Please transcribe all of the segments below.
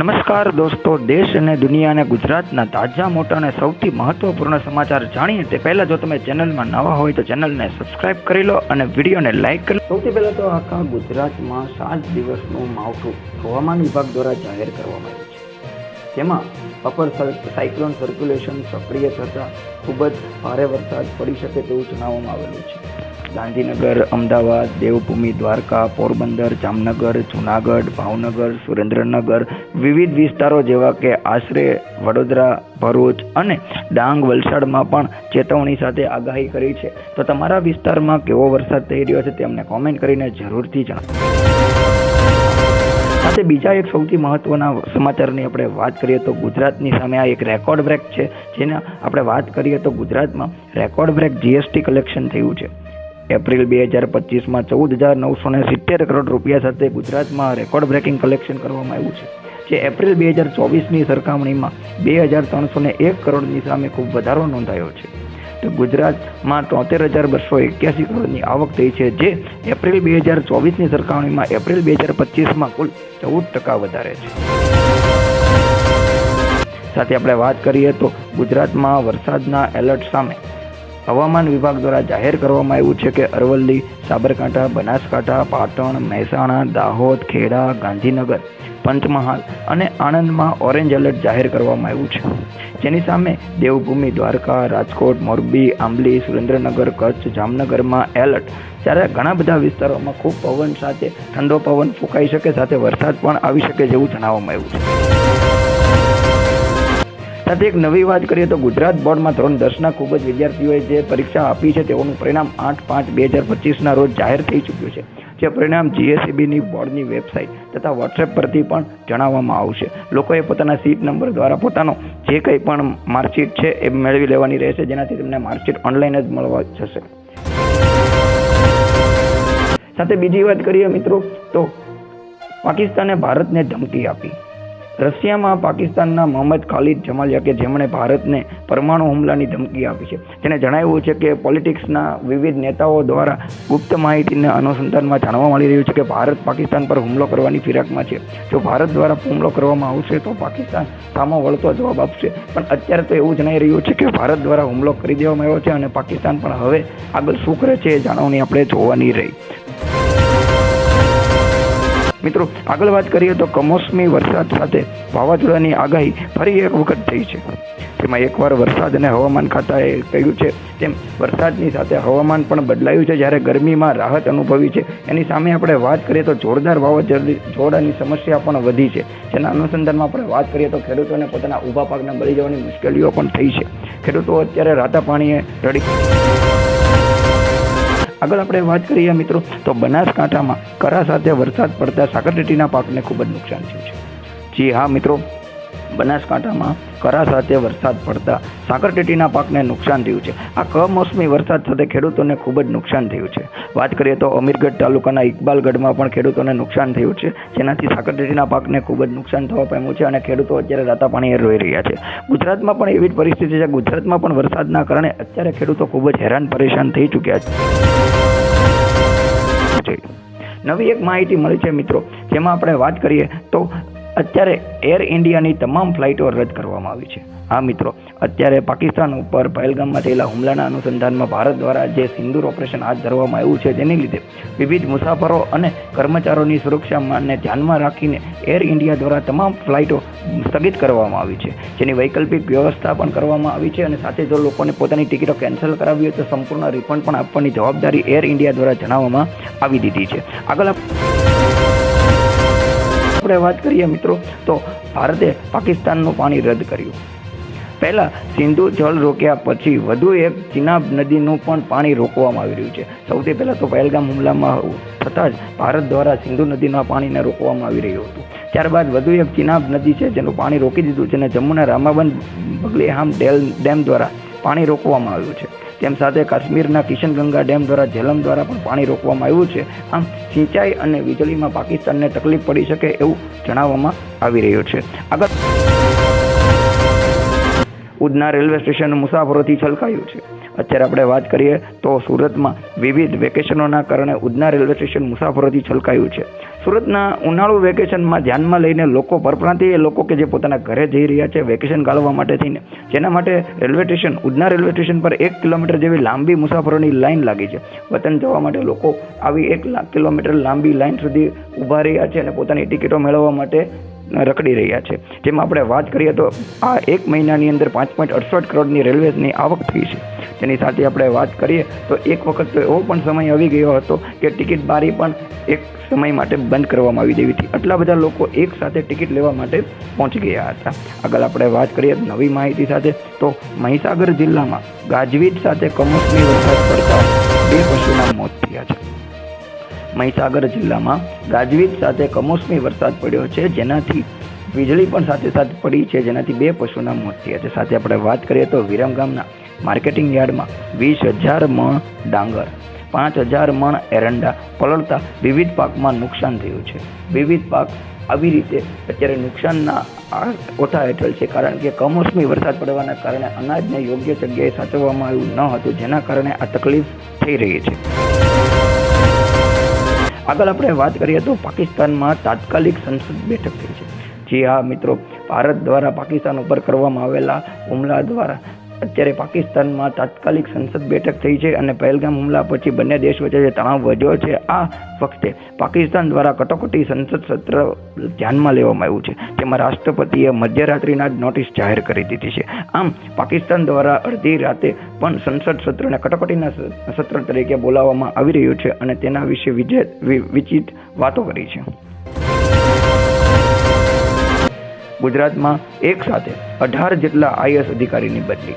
નમસ્કાર દોસ્તો, દેશ અને દુનિયાને ગુજરાતના તાજા, મોટા અને સૌથી મહત્વપૂર્ણ સમાચાર જાણીએ તે પહેલા જો તમે ચેનલમાં નવા હોય તો ચેનલને સબસ્ક્રાઇબ કરી લો અને વિડીયોને લાઇક કરી. સૌથી પહેલા તો આખા ગુજરાતમાં સાત દિવસનું માવઠું હવામાન વિભાગ દ્વારા જાહેર કરવામાં આવ્યું છે જેમાં અપર સાયક્લોન સર્ક્યુલેશન સક્રિય થતાં ખૂબ જ ભારે વરસાદ પડી શકે તેવું જણાવવામાં આવેલું છે ગાંધીનગર, અમદાવાદ, દેવભૂમિ, દ્વારકા, પોરબંદર, જામનગર, જુનાગઢ, ભાવનગર, સુરેન્દ્રનગર વિવિધ વિસ્તારો જેવા કે આશરે વડોદરા, ભરૂચ અને ડાંગ, વલસાડમાં પણ ચેતવણી સાથે આગાહી કરી છે. તો તમારા વિસ્તારમાં કેવો વરસાદ થઈ રહ્યો છે તે અમને કોમેન્ટ કરીને જરૂરથી જણાવો. સાથે બીજા એક સૌથી મહત્વના સમાચારની આપણે વાત કરીએ તો ગુજરાતની સામે આ એક રેકોર્ડ બ્રેક છે. જેના આપણે વાત કરીએ તો ગુજરાતમાં રેકોર્ડ બ્રેક જીએસટી કલેક્શન થયું છે. એપ્રિલ બે હજાર પચીસમાં ચૌદ હજાર નવસો ને સિત્તેર કરોડ રૂપિયા સાથે ગુજરાતમાં રેકોર્ડ બ્રેકિંગ કલેક્શન કરવામાં આવ્યું છે, જે એપ્રિલ બે હજાર ચોવીસની સરખામણીમાં બે હજાર ત્રણસો ને એક કરોડની સામે ખૂબ વધારો નોંધાયો છે. તો ગુજરાતમાં તોતેર હજાર બસો એક્યાસી કરોડની આવક થઈ છે, જે એપ્રિલ બે હજાર ચોવીસની સરખામણીમાં એપ્રિલ બે હજાર પચીસમાં કુલ ચૌદ ટકા વધારે છે. સાથે આપણે વાત કરીએ તો ગુજરાતમાં વરસાદના એલર્ટ સામે હવામાન વિભાગ દ્વારા જાહેર કરવામાં આવ્યું છે કે અરવલ્લી, સાબરકાંઠા, બનાસકાંઠા, પાટણ, મહેસાણા, દાહોદ, ખેડા, ગાંધીનગર, પંચમહાલ અને આણંદમાં ઓરેન્જ એલર્ટ જાહેર કરવામાં આવ્યું છે. જેની સામે દેવભૂમિ, દ્વારકા, રાજકોટ, મોરબી, આંબલી, સુરેન્દ્રનગર, કચ્છ, જામનગરમાં એલર્ટ. જ્યારે ઘણા બધા વિસ્તારોમાં ખૂબ પવન સાથે ઠંડો પવન ફૂંકાઈ શકે, સાથે વરસાદ પણ આવી શકે જેવું જણાવવામાં આવ્યું છે. સાથે એક નવી વાત કરીએ તો ગુજરાત બોર્ડમાં ધોરણ દસના ખૂબ જ વિદ્યાર્થીઓએ જે પરીક્ષા આપી છે તેઓનું પરિણામ આઠ પાંચ બે હજાર પચીસના રોજ જાહેર થઈ ચૂક્યું છે. જે પરિણામ જીએસસીબીની બોર્ડની વેબસાઇટ તથા વોટ્સએપ પરથી પણ જણાવવામાં આવશે. લોકોએ પોતાના સીટ નંબર દ્વારા પોતાનો જે કંઈ પણ માર્કશીટ છે એ મેળવી લેવાની રહેશે, જેનાથી તેમને માર્કશીટ ઓનલાઈન જ મળવા જશે. સાથે બીજી વાત કરીએ મિત્રો, તો પાકિસ્તાને ભારતને ધમકી આપી. રશિયામાં પાકિસ્તાનના મોહમ્મદ ખાલિદ જમાલિયા કે જેમણે ભારતને પરમાણુ હુમલાની ધમકી આપી છે. તેને જણાવ્યું છે કે પોલિટિક્સના વિવિધ નેતાઓ દ્વારા ગુપ્ત માહિતીના અનુસંધાનમાં જાણવા મળી રહ્યું છે કે ભારત પાકિસ્તાન પર હુમલો કરવાની ફિરાકમાં છે. જો ભારત દ્વારા હુમલો કરવામાં આવશે તો પાકિસ્તાન સામો વળતો જવાબ આપશે. પણ અત્યારે તો એવું જણાઈ રહ્યું છે કે ભારત દ્વારા હુમલો કરી દેવામાં આવ્યો છે અને પાકિસ્તાન પણ હવે આગળ શું કરે છે એ જાણવણી આપણે જોવાની રહી. મિત્રો, આગળ વાત કરીએ તો કમોસમી વરસાદ સાથે વાવાઝોડાની આગાહી ફરી એક વખત થઈ છે. તેમાં એકવાર વરસાદ અને હવામાન ખાતાએ કહ્યું છે, તેમ વરસાદની સાથે હવામાન પણ બદલાયું છે. જ્યારે ગરમીમાં રાહત અનુભવી છે, એની સામે આપણે વાત કરીએ તો જોરદાર વાવાઝોડાની સમસ્યા પણ વધી છે. જેના અનુસંધાનમાં આપણે વાત કરીએ તો ખેડૂતોને પોતાના ઊભા પાકને બળી જવાની મુશ્કેલીઓ પણ થઈ છે. ખેડૂતો અત્યારે રાતા પાણીએ રડી આગળ આપણે વાત કરીએ મિત્રો, તો બનાસકાંઠામાં કરા સાથે વરસાદ પડતા સાકરટેટીના પાકને ખૂબ જ નુકસાન થયું છે. જી હા મિત્રો બનાસકાંઠામાં કરા સાથે વરસાદ પડતા સાકરટેટીના પાકને નુકસાન થયું છે. આ કમોસમી વરસાદ સાથે ખેડૂતોને ખૂબ જ નુકસાન થયું છે. વાત કરીએ તો અમીરગઢ તાલુકાના ઇકબાલગઢમાં પણ ખેડૂતોને નુકસાન થયું છે. જેનાથી સાકરટેટીના પાકને ખૂબ જ નુકસાન થવા પામ્યું છે અને ખેડૂતો અત્યારે રાતા પાણીએ રોઈ રહ્યા છે. ગુજરાતમાં પણ એવી જ પરિસ્થિતિ છે. ગુજરાતમાં પણ વરસાદના કારણે અત્યારે ખેડૂતો ખૂબ જ હેરાન પરેશાન થઈ ચૂક્યા છે. નવી એક માહિતી મળી છે મિત્રો. જેમાં આપણે વાત કરીએ તો અત્યારે એર ઇન્ડિયાની તમામ ફ્લાઇટો રદ કરવામાં આવી છે. હા, મિત્રો, અત્યારે પાકિસ્તાન ઉપર પહેલગામમાં થયેલા હુમલાના અનુસંધાનમાં ભારત દ્વારા જે સિંદૂર ઓપરેશન હાથ ધરવામાં આવ્યું છે તેની લીધે વિવિધ મુસાફરો અને કર્મચારીઓની સુરક્ષાને ધ્યાનમાં રાખીને એર ઇન્ડિયા દ્વારા તમામ ફ્લાઇટો સ્થગિત કરવામાં આવી છે. જેની વૈકલ્પિક વ્યવસ્થા પણ કરવામાં આવી છે અને સાથે જો લોકોને પોતાની ટિકિટો કેન્સલ કરાવી હોય તો સંપૂર્ણ રિફંડ પણ આપવાની જવાબદારી એર ઇન્ડિયા દ્વારા જણાવવામાં આવી દીધી છે. આગળ આપણે વાત કરીએ મિત્રો, તો ભારતે પાકિસ્તાનનું પાણી રદ કર્યું. પહેલાં સિંધુ જળ રોક્યા પછી વધુ એક ચિનાબ નદીનું પણ પાણી રોકવામાં આવી રહ્યું છે. સૌથી પહેલાં તો પહેલગામ હુમલામાં થતાં જ ભારત દ્વારા સિંધુ નદીના પાણીને રોકવામાં આવી રહ્યું હતું. ત્યારબાદ વધુ એક ચિનાબ નદી છે, જેનું પાણી રોકી દીધું છે અને જમ્મુના રામાબંધ બગલેહામ ડેલ ડેમ દ્વારા પાણી રોકવામાં આવ્યું છે. તેમ સાથે કાશ્મીરના કિશનગંગા ડેમ દ્વારા જેલમ દ્વારા પણ પાણી રોકવામાં આવ્યું છે. આમ સિંચાઈ અને વીજળીમાં પાકિસ્તાનને તકલીફ પડી શકે એવું જણાવવામાં આવી રહ્યું છે. આગળ ઉધના રેલવે સ્ટેશન મુસાફરોથી છલકાયું છે. અત્યારે આપણે વાત કરીએ તો સુરતમાં વિવિધ વેકેશનોના કારણે ઉધના રેલવે સ્ટેશન મુસાફરોથી છલકાયું છે. સુરતના ઉનાળુ વેકેશનમાં ધ્યાનમાં લઈને લોકો પરપ્રાંતીય લોકો કે જે પોતાના ઘરે જઈ રહ્યા છે, વેકેશન ગાળવા માટે થઈને, જેના માટે railway station, Udhna railway station પર એક કિલોમીટર જેવી લાંબી મુસાફરોની લાઈન લાગી છે. વતન જવા માટે લોકો આવી એક લાખ કિલોમીટર લાંબી લાઈન સુધી ઊભા રહ્યા છે અને પોતાની ટિકિટો મેળવવા માટે રખડી રહ્યા છે. જેમાં આપણે વાત કરીએ તો આ એક મહિનાની અંદર પાંચ પોઈન્ટ અડસઠ કરોડની રેલવેની આવક થઈ છે. તેની સાથે આપણે વાત કરીએ તો એક વખત તો એવો પણ સમય આવી ગયો હતો કે ટિકિટ બારી પણ એક સમય માટે બંધ કરવામાં આવી દેવી હતી. આટલા બધા લોકો એક સાથે ટિકિટ લેવા માટે પહોંચી ગયા હતા. આગળ આપણે વાત કરીએ નવી માહિતી સાથે તો મહીસાગર જિલ્લામાં ગાજવીજ સાથે કમોસમી વરસાદ પડતા બે પશુના મોત થયા છે. મહીસાગર જિલ્લામાં ગાજવીજ સાથે કમોસમી વરસાદ પડ્યો છે. જેનાથી વીજળી પણ સાથે સાથે પડી છે. જેનાથી બે પશુના મોત થયા છે. સાથે આપણે વાત કરીએ તો વિરમગામના માર્કેટિંગ યાર્ડમાં વીસ હજાર મણ ડાંગર, પાંચ હજાર મણ એરંડા પલળતા વિવિધ પાકમાં નુકસાન થયું છે. વિવિધ પાક આવી રીતે અત્યારે નુકસાનના ઓઠા હેઠળ છે. કારણ કે કમોસમી વરસાદ પડવાના કારણે અનાજને યોગ્ય જગ્યાએ સાચવવામાં આવ્યું ન હતું. જેના કારણે આ તકલીફ થઈ રહી છે. આગળ આપણે વાત કરીએ તો પાકિસ્તાનમાં તાત્કાલિક સંસદ બેઠક થઈ છે. જી હા મિત્રો ભારત દ્વારા પાકિસ્તાન ઉપર કરવામાં આવેલા હુમલા દ્વારા અત્યારે પાકિસ્તાનમાં તાત્કાલિક સંસદ બેઠક થઈ છે અને પહેલગામ હુમલા પછી બંને દેશ વચ્ચે જે તણાવ વધ્યો છે, આ વખતે પાકિસ્તાન દ્વારા કટોકટી સંસદ સત્ર ધ્યાનમાં લેવામાં આવ્યું છે. તેમાં રાષ્ટ્રપતિએ મધ્યરાત્રિના જ નોટિસ જાહેર કરી દીધી છે. આમ, પાકિસ્તાન દ્વારા અડધી રાતે પણ સંસદ સત્રને કટોકટીના સત્ર તરીકે બોલાવવામાં આવી રહ્યું છે અને તેના વિશે વિજય વિચિત વાતો કરી છે. ગુજરાતમાં એક સાથે અઢાર જેટલા આઈએસ અધિકારીની બદલી.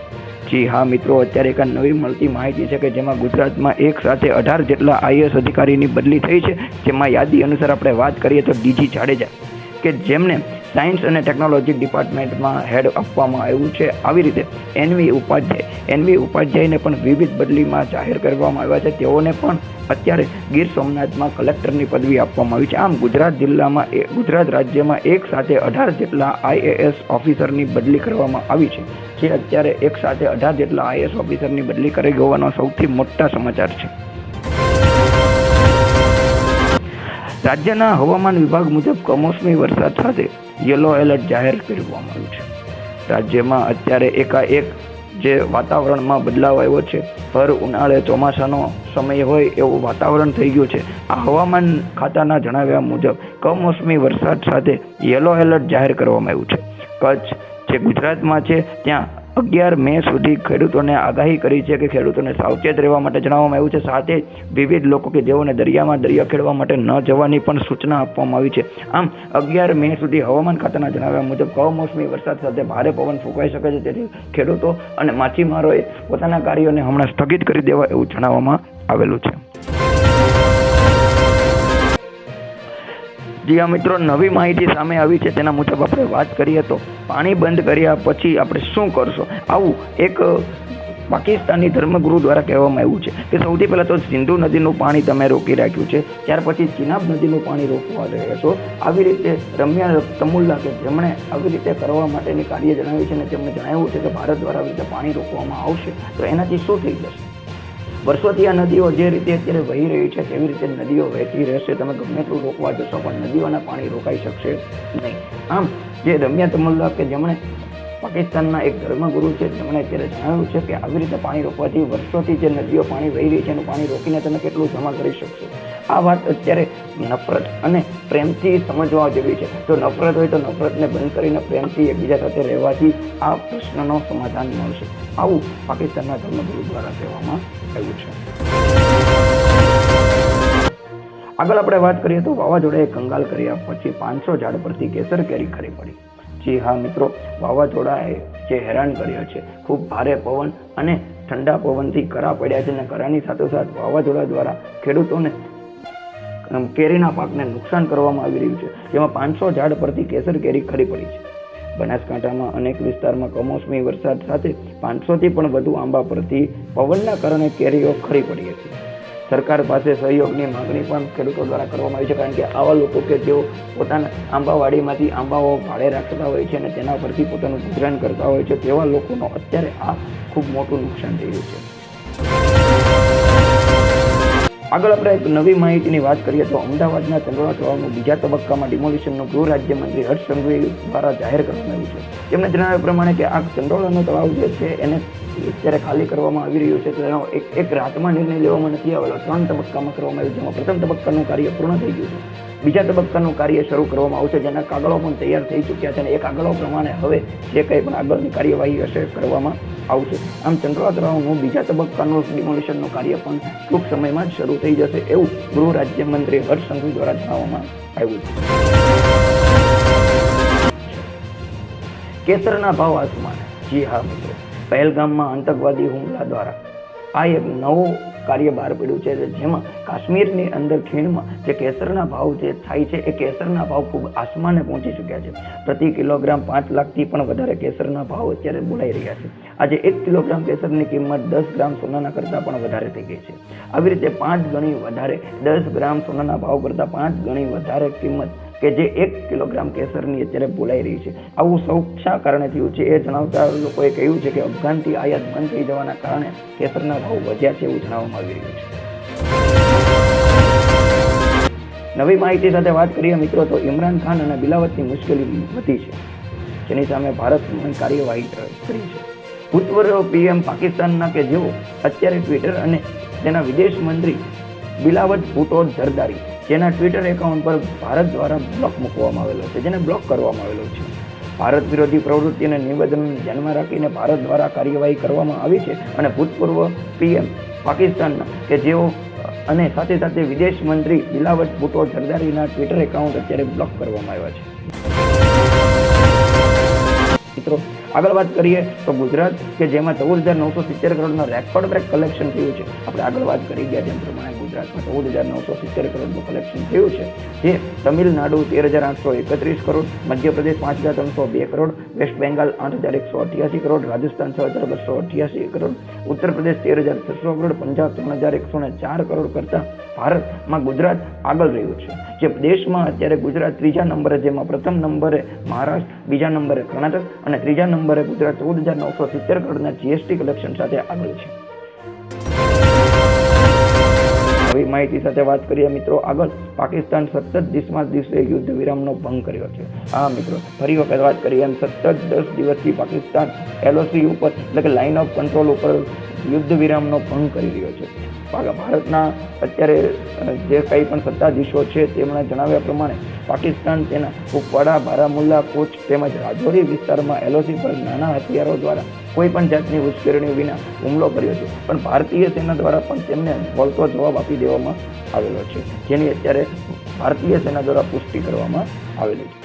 જી હા, મિત્રો, અત્યારે એક નવી મળતી માહિતી છે કે જેમાં ગુજરાતમાં એક સાથે અઢાર જેટલા આઈએસ અધિકારીની બદલી થઈ છે. જેમાં યાદી અનુસાર આપણે વાત કરીએ તો ડીજી જાડેજા કે જેમને સાયન્સ અને ટેકનોલોજી ડિપાર્ટમેન્ટમાં હેડ આપવામાં આવ્યું છે. આવી રીતે એનવી ઉપાધ્યાય, એનવી ઉપાધ્યાયને પણ વિવિધ બદલીમાં જાહેર કરવામાં આવ્યા છે. તેઓને પણ અત્યારે ગીર સોમનાથમાં કલેક્ટરની પદવી આપવામાં આવી છે. આમ ગુજરાત જિલ્લામાં એ- ગુજરાત રાજ્યમાં એક સાથે અઢાર જેટલા આઈએએસ ઓફિસરની બદલી કરવામાં આવી છે. જે અત્યારે એક સાથે અઢાર જેટલા આઈએએસ ઓફિસરની બદલી કરી હોવાનો સૌથી મોટા સમાચાર છે. રાજ્યના હવામાન વિભાગ મુજબ કમોસમી વરસાદ સાથે યલો એલર્ટ જાહેર કરવામાં આવ્યું છે. રાજ્યમાં અત્યારે એકાએક જે વાતાવરણમાં બદલાવ આવ્યો છે, ભર ઉનાળે ચોમાસાનો સમય હોય એવું વાતાવરણ થઈ ગયું છે. આ હવામાન ખાતાના જણાવ્યા મુજબ કમોસમી વરસાદ સાથે યલો એલર્ટ જાહેર કરવામાં આવ્યું છે. કચ્છ, જે ગુજરાતમાં છે, ત્યાં અગિયાર મે સુધી ખેડૂતોને આગાહી કરી છે કે ખેડૂતોને સાવચેત રહેવા માટે જણાવવામાં આવ્યું છે. સાથે વિવિધ લોકો કે જેઓને દરિયામાં દરિયા ખેડવા માટે ન જવાની પણ સૂચના આપવામાં આવી છે. આમ, અગિયાર મે સુધી હવામાન ખાતાના જણાવ્યા મુજબ કમોસમી વરસાદ સાથે ભારે પવન ફૂંકાઈ શકે છે. તેથી ખેડૂતો અને માછીમારોએ પોતાના કાર્યોને હમણાં સ્થગિત કરી દેવા એવું જણાવવામાં આવેલું છે. જી મિત્રો, નવી માહિતી સામે આવી છે, તેના મુજબ આપણે વાત કરીએ તો પાણી બંધ કર્યા પછી આપણે શું કરશો? આવું એક પાકિસ્તાની ધર્મગુરુ દ્વારા કહેવામાં આવ્યું છે કે સૌથી પહેલાં તો સિંધુ નદીનું પાણી તમે રોકી રાખ્યું છે, ત્યાર પછી ચિનાબ નદીનું પાણી રોકવા રહ્યા છો. આવી રીતે રમ્યા તમુલ્લા કે જેમણે આવી રીતે કરવા માટેની કાર્ય જણાવી છે અને તેમણે જણાવ્યું છે કે ભારત દ્વારા આવી રીતે પાણી રોકવામાં આવશે, તો એનાથી શું થઈ જશે? વર્ષોથી આ નદીઓ જે રીતે અત્યારે વહી રહી છે તેવી રીતે નદીઓ વહેતી રહેશે, તમે ગમે તેટલું રોકવા જશો, પણ નદીઓના પાણી રોકાઈ શકશે નહીં. આમ, જે રમ્યા તમલ્લા કે જેમણે પાકિસ્તાનના એક ધર્મગુરુ છે, તેમણે અત્યારે જણાવ્યું છે કે આવી રીતે પાણી રોકવાથી વર્ષોથી જે નદીઓ પાણી વહી રહી છે, એનું પાણી રોકીને તમે કેટલું જમા કરી શકશો? આ વાત અત્યારે નફરત અને પ્રેમથી સમજવા જેવી છે. જો નફરત હોય તો નફરતને બંધ કરીને પ્રેમથી એકબીજા સાથે રહેવાથી આ પ્રશ્નનો સમાધાન મળશે. આવું પાકિસ્તાનના ધર્મગુરુ દ્વારા કહેવામાં આવ્યું છે. આગળ આપણે વાત કરીએ તો વાવાઝોડાએ કંગાલ કર્યા પછી પાંચસો ઝાડ પરથી કેસર કેરી ખરી પડી. જી હા મિત્રો, વાવાઝોડાએ જે હેરાન કર્યા છે, ખૂબ ભારે પવન અને ઠંડા પવનથી કરા પડ્યા છે અને કરાની સાથોસાથ વાવાઝોડા દ્વારા ખેડૂતોને કેરીના પાકને નુકસાન કરવામાં આવી રહ્યું છે. જેમાં પાંચસો ઝાડ પરથી કેસર કેરી ખરી પડી છે. બનાસકાંઠામાં અનેક વિસ્તારમાં કમોસમી વરસાદ સાથે પાંચસોથી પણ વધુ આંબા પરથી પવનના કારણે કેરીઓ ખરી પડી હતી. સરકાર પાસે સહયોગની માંગણી પણ ખેડૂતો દ્વારા કરવામાં આવી છે, કારણ કે આવા લોકો કે જેઓ પોતાના આંબાવાડીમાંથી આંબાઓ ભાડે રાખતા હોય છે અને તેના પરથી પોતાનું ગુજરાન કરતા હોય છે, તેવા લોકોનો અત્યારે આ ખૂબ મોટું નુકસાન થઈ રહ્યું છે. આગળ આપણે એક નવી માહિતીની વાત કરીએ તો અમદાવાદના ચંદ્રોળા તળાવનું બીજા તબક્કામાં ડિમોલિશનનું ગૃહ રાજ્યમંત્રી હર્ષ સંઘવી દ્વારા જાહેર કરવામાં આવ્યું છે. તેમણે જણાવ્યા પ્રમાણે કે આ ચંદ્રોળાનો તળાવ જે છે એને અત્યારે ખાલી કરવામાં આવી રહ્યું છે તેનો એક એક રાતમાં નિર્ણય લેવામાં નથી આવેલો. ત્રણ તબક્કામાં કરવામાં આવ્યું જેમાં પ્રથમ તબક્કાનું કાર્ય પૂર્ણ થઈ ગયું છે. બીજા તબક્કાનું કાર્ય શરૂ કરવામાં આવશે, જેના કાગળો પણ તૈયાર થઈ ચૂક્યા છે અને એ કાગળો પ્રમાણે હવે જે કંઈ પણ આગળની કાર્યવાહી હશે કરવામાં આવશે. આમ ચંદ્રોળા બીજા તબક્કાનું ડિમોલિશનનું કાર્ય પણ ટૂંક સમયમાં જ શરૂ થઈ જશે એવું ગૃહ રાજ્યમંત્રી હર્ષ સંઘવી દ્વારા જણાવવામાં આવ્યું છે. કેસરના ભાવ આસમાન. જી હા મિત્રો, પહેલગામમાં આતંકવાદી હુમલા દ્વારા આ એક નવો કાર્ય બહાર પડ્યું છે જેમાં કાશ્મીરની અંદર ખીણમાં જે કેસરના ભાવ જે થાય છે, એ કેસરના ભાવ ખૂબ આસમાને પહોંચી ચૂક્યા છે. પ્રતિ કિલોગ્રામ પાંચ લાખથી પણ વધારે કેસરના ભાવ અત્યારે બોલાઈ રહ્યા છે. આજે એક કિલોગ્રામ કેસરની કિંમત દસ ગ્રામ સોનાના કરતાં પણ વધારે થઈ ગઈ છે. આવી રીતે પાંચ ગણી વધારે દસ ગ્રામ સોનાના ભાવ કરતાં પાંચ ગણી વધારે કિંમત કે જે એક કિલોગ્રામ કેસરની અત્યારે બોલાઈ રહી છે. આવું સૌ શા કારણે થયું છે. એ જણાવતા લોકોએ કહ્યું છે કે અફઘાનથી આયાત બંધ થઈ જવાના કારણે કેસરના ભાવ વધ્યા છે એવું જણાવવામાં આવી રહ્યું છે. નવી માહિતી સાથે વાત કરીએ મિત્રો તો ઇમરાન ખાન અને બિલાવતની મુશ્કેલી વધી છે. જેની સામે ભારત કાર્યવાહી કરી છે. ભૂતપૂર્વ પીએમ પાકિસ્તાનના કે જેઓ અત્યારે ટ્વિટર અને તેના વિદેશ મંત્રી બિલાવત ભૂટો જરદારી જેના ટ્વિટર એકાઉન્ટ પર ભારત દ્વારા બ્લોક મૂકવામાં આવેલો છે, જેને બ્લોક કરવામાં આવેલો છે. ભારત વિરોધી પ્રવૃત્તિ અને ધ્યાનમાં રાખીને ભારત દ્વારા કાર્યવાહી કરવામાં આવી છે અને ભૂતપૂર્વ પીએમ પાકિસ્તાનના કે જેઓ, અને સાથે સાથે વિદેશ મંત્રી બિલાવટ ભૂટો જરદારીના ટ્વિટર એકાઉન્ટ અત્યારે બ્લોક કરવામાં આવ્યા છે. આગળ વાત કરીએ તો ગુજરાત, કે જેમાં ચૌદ હજાર નવસો સિત્તેર કરોડનો રેકોર્ડ બ્રેક કલેક્શન થયું છે. આપણે આગળ વાત કરી ગયા તેમ પ્રમાણે ગુજરાતમાં ચૌદ હજાર નવસો સિત્તેર કરોડનું કલેક્શન થયું છે. જે તમિલનાડુ તેર હજાર આઠસો એકત્રીસ કરોડ, મધ્યપ્રદેશ પાંચ હજાર ત્રણસો બે કરોડ, વેસ્ટ બેંગાલ આઠ હજાર એકસો અઠ્યાસી કરોડ, રાજસ્થાન છ હજાર બસો અઠ્યાસી કરોડ, ઉત્તર પ્રદેશ તેર હજાર છસો કરોડ, પંજાબ ત્રણ હજાર એકસો ને ચાર કરોડ કરતાં ભારતમાં ગુજરાત આગળ રહ્યું છે. જે દેશમાં અત્યારે ગુજરાત ત્રીજા નંબરે, જેમાં પ્રથમ નંબરે મહારાષ્ટ્ર, બીજા નંબરે કર્ણાટક અને ત્રીજા નંબરે ગુજરાત ચૌદ હજાર નવસો સિત્તેર કરોડના જીએસટી કલેક્શન સાથે આગળ છે. આવી માહિતી સાથે વાત કરીએ મિત્રો આગળ. પાકિસ્તાન સતત દિવસમાં દિવસે યુદ્ધ વિરામનો ભંગ કર્યો છે. હા, મિત્રો, ફરી વખત વાત કરીએ એમ, સતત દસ દિવસથી પાકિસ્તાન એલઓસી ઉપર, એટલે કે લાઇન ઓફ કંટ્રોલ ઉપર યુદ્ધ વિરામનો ભંગ કરી રહ્યો છે. ભારતના અત્યારે જે કંઈ પણ સત્તાધીશો છે, તેમણે જણાવ્યા પ્રમાણે પાકિસ્તાન તેના કુપવાડા, બારામુલ્લા, કોચ તેમજ રાજૌરી વિસ્તારમાં એલઓસી પર નાના હથિયારો દ્વારા કોઈ પણ જાતની ઉશ્કેરણી વિના હુમલો કર્યો છે. પણ ભારતીય સેના દ્વારા પણ તેમને વળતો જવાબ આપી દેવામાં આવેલો છે, જેની અત્યારે ભારતીય સેના દ્વારા પુષ્ટિ કરવામાં આવેલી છે.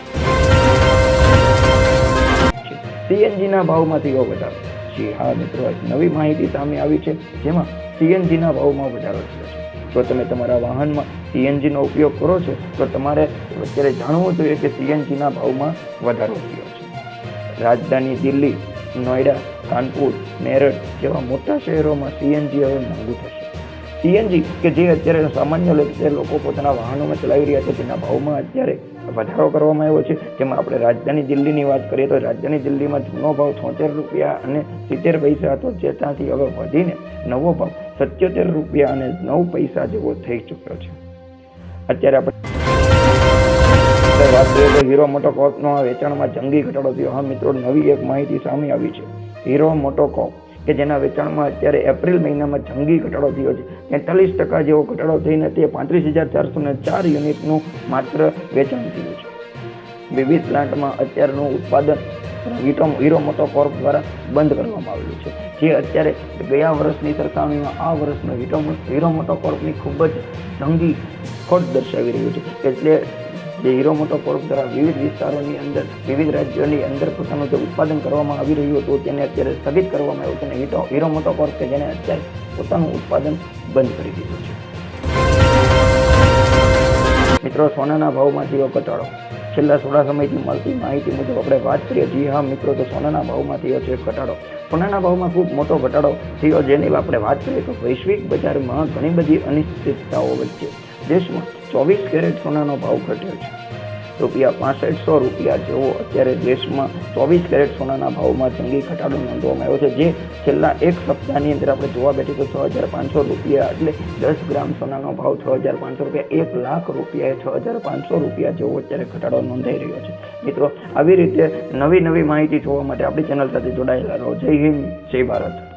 સીએનજીના ભાવમાં થયો વધારો. જી હા, મિત્રો નવી માહિતી સામે આવી છે, જેમાં સીએનજીના ભાવમાં વધારો થયો છે. જો તમે તમારા વાહનમાં સીએનજીનો ઉપયોગ કરો છો, તો તમારે અત્યારે જાણવું જોઈએ કે સીએનજીના ભાવમાં વધારો થયો છે. રાજધાની દિલ્હી નોઈડા કાનપુર, મેરઠ જેવા મોટા શહેરોમાં સીએનજી હવે મોંઘું થશે. સીએનજી કે જે અત્યારે સામાન્ય રીતે લોકો પોતાના વાહનોમાં ચલાવી રહ્યા છે, તેના ભાવમાં અત્યારે વધારો કરવામાં આવ્યો છે. જેમાં આપણે રાજધાની દિલ્હીની વાત કરીએ તો રાજધાની દિલ્હીમાં જૂનો ભાવ છોતેર રૂપિયા અને સિત્તેર પૈસા હતો, જે ત્યાંથી હવે વધીને નવો ભાવ સત્યોતેર રૂપિયા અને નવ પૈસા જેવો થઈ ચૂક્યો છે. અત્યારે આપણે વાત કરીએ તો હીરો મોટોકોર્પનો વેચાણમાં જંગી ઘટાડો થયો. હા મિત્રો, નવી એક માહિતી સામે આવી છે. હીરો મોટોકોર્પ કે જેના વેચાણમાં અત્યારે એપ્રિલ મહિનામાં જંગી ઘટાડો થયો છે. તેતાલીસ ટકા જેવો ઘટાડો થઈને તે પાંત્રીસ હજાર ચારસો ને ચાર યુનિટનું માત્ર વેચાણ થયું છે. વિવિધ પ્લાન્ટમાં અત્યારનું ઉત્પાદન હીરો મોટો કોર્પ દ્વારા બંધ કરવામાં આવેલું છે. જે અત્યારે ગયા વર્ષની સરખામણીમાં આ વર્ષનો હીરો મોટો કોર્પની ખૂબ જ જંગી ખોટ દર્શાવી રહ્યું છે. એટલે જે હીરો મોટો કોર્પ દ્વારા વિવિધ વિસ્તારોની અંદર, વિવિધ રાજ્યોની અંદર પોતાનું જે ઉત્પાદન કરવામાં આવી રહ્યું હતું, તેને અત્યારે સ્થગિત કરવામાં આવ્યું છે હીરો હીરો મોટોકોર્પ કે જેને અત્યારે પોતાનું ઉત્પાદન બંધ કરી દીધું છે. મિત્રો, સોનાના ભાવમાં થયો ઘટાડો છેલ્લા થોડા સમયથી મળતી માહિતી મુજબ આપણે વાત કરીએ, જી હા, મિત્રો, તો સોનાના ભાવમાં થયો છે ઘટાડો. સોનાના ભાવમાં ખૂબ મોટો ઘટાડો થયો, જેની આપણે વાત કરીએ તો વૈશ્વિક બજારમાં ઘણી બધી અનિશ્ચિતતાઓ વચ્ચે. દેશમાં ચોવીસ કેરેટ સોનાનો ભાવ ઘટ્યો છે. રૂપિયા પાસઠસો રૂપિયા જેવો અત્યારે દેશમાં ચોવીસ કેરેટ સોનાના ભાવમાં જંગી ઘટાડો નોંધવામાં આવ્યો છે, જે છેલ્લા એક સપ્તાહની અંદર આપણે જોવા બેઠી તો છ હજાર પાંચસો રૂપિયા એટલે દસ ગ્રામ સોનાનો ભાવ છ હજાર પાંચસો રૂપિયા, એક લાખ રૂપિયાએ છ હજાર પાંચસો રૂપિયા જેવો અત્યારે ઘટાડો નોંધાઈ રહ્યો છે. મિત્રો, આવી રીતે નવી નવી માહિતી જોવા માટે આપણી ચેનલ સાથે જોડાયેલા રહો. જય હિન્દ, જય ભારત.